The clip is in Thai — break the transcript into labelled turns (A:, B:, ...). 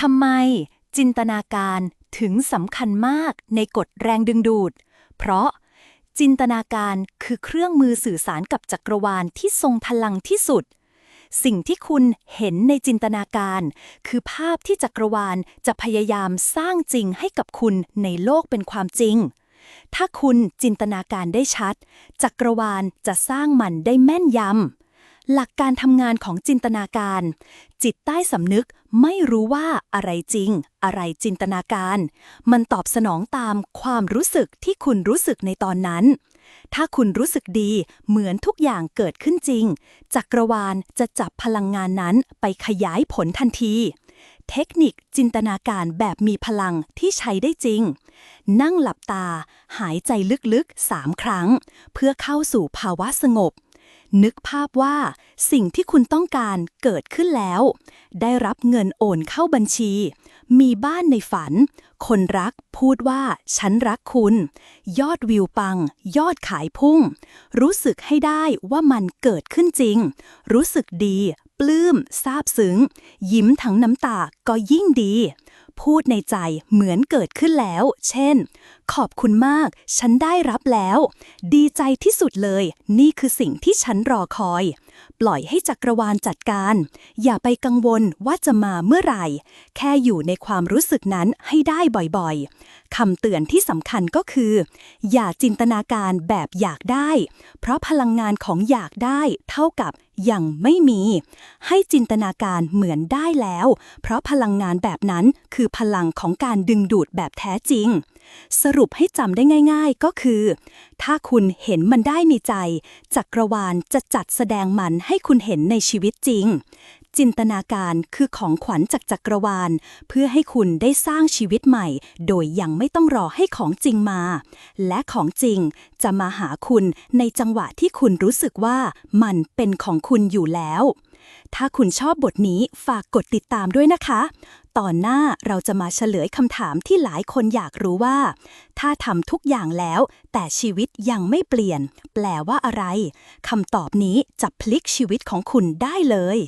A: ทำไมจินตนาการถึงสำคัญมากในกฎแรงดึงดูด เพราะจินตนาการคือเครื่องมือสื่อสารกับจักรวาลที่ทรงพลังที่สุด สิ่งที่คุณเห็นในจินตนาการ คือภาพที่จักรวาลจะพยายามสร้างจริงให้กับคุณในโลกเป็นความจริง ถ้าคุณจินตนาการได้ชัด จักรวาลจะสร้างมันได้แม่นยำ หลักการทำงานของจินตนาการ จิตใต้สำนึกไม่รู้ว่าอะไรจริง อะไรจินตนาการ มันตอบสนองตามความรู้สึกที่คุณรู้สึกในตอนนั้น ถ้าคุณรู้สึกดีเหมือนทุกอย่างเกิดขึ้นจริง จักรวาลจะจับพลังงานนั้นไปขยายผลทันทีเทคนิคจินตนาการแบบมีพลังที่ใช้ได้จริง นั่งหลับตา หายใจลึกๆสามครั้ง เพื่อเข้าสู่ภาวะสงบ นึกภาพว่าสิ่งที่คุณต้องการเกิดขึ้นแล้ว ได้รับเงินโอนเข้าบัญชี มีบ้านในฝัน คนรักพูดว่าฉันรักคุณ ยอดวิวปัง ยอดขายพุ่ง รู้สึกให้ได้ว่ามันเกิดขึ้นจริง รู้สึกดี ปลื้มซาบซึ้ง ยิ้มทั้งน้ำตาก็ยิ่งดี พูดในใจเหมือนเกิดขึ้นแล้ว เช่น ขอบคุณมาก ฉันได้รับแล้ว ดีใจที่สุดเลย นี่คือสิ่งที่ฉันรอคอย ปล่อยให้จักรวาลจัดการ อย่าไปกังวลว่าจะมาเมื่อไหร่ แค่อยู่ในความรู้สึกนั้นให้ได้บ่อยๆคำเตือนที่สำคัญก็คือ อย่าจินตนาการแบบอยากได้ เพราะพลังงานของอยากได้เท่ากับ ยังไม่มี ให้จินตนาการเหมือนได้แล้ว เพราะพลังงานแบบนั้นคือพลังของการดึงดูดแบบแท้จริง สรุปให้จำได้ง่าย ๆ ก็คือ ถ้าคุณเห็นมันได้ในใจ จักรวาลจะจัดแสดงมันให้คุณเห็นในชีวิตจริง จินตนาการคือของขวัญจากจักรวาล เพื่อให้คุณได้สร้างชีวิตใหม่ โดยยังไม่ต้องรอให้ของจริงมา และของจริงจะมาหาคุณในจังหวะที่คุณรู้สึกว่ามันเป็นของคุณอยู่แล้ว ถ้าคุณชอบบทนี้ฝากกดติดตามด้วยนะคะ ตอนหน้าเราจะมาเฉลยคำถามที่หลายคนอยากรู้ว่า ถ้าทำทุกอย่างแล้ว แต่ชีวิตยังไม่เปลี่ยน แปลว่าอะไรคำตอบนี้จะพลิกชีวิตของคุณได้เลย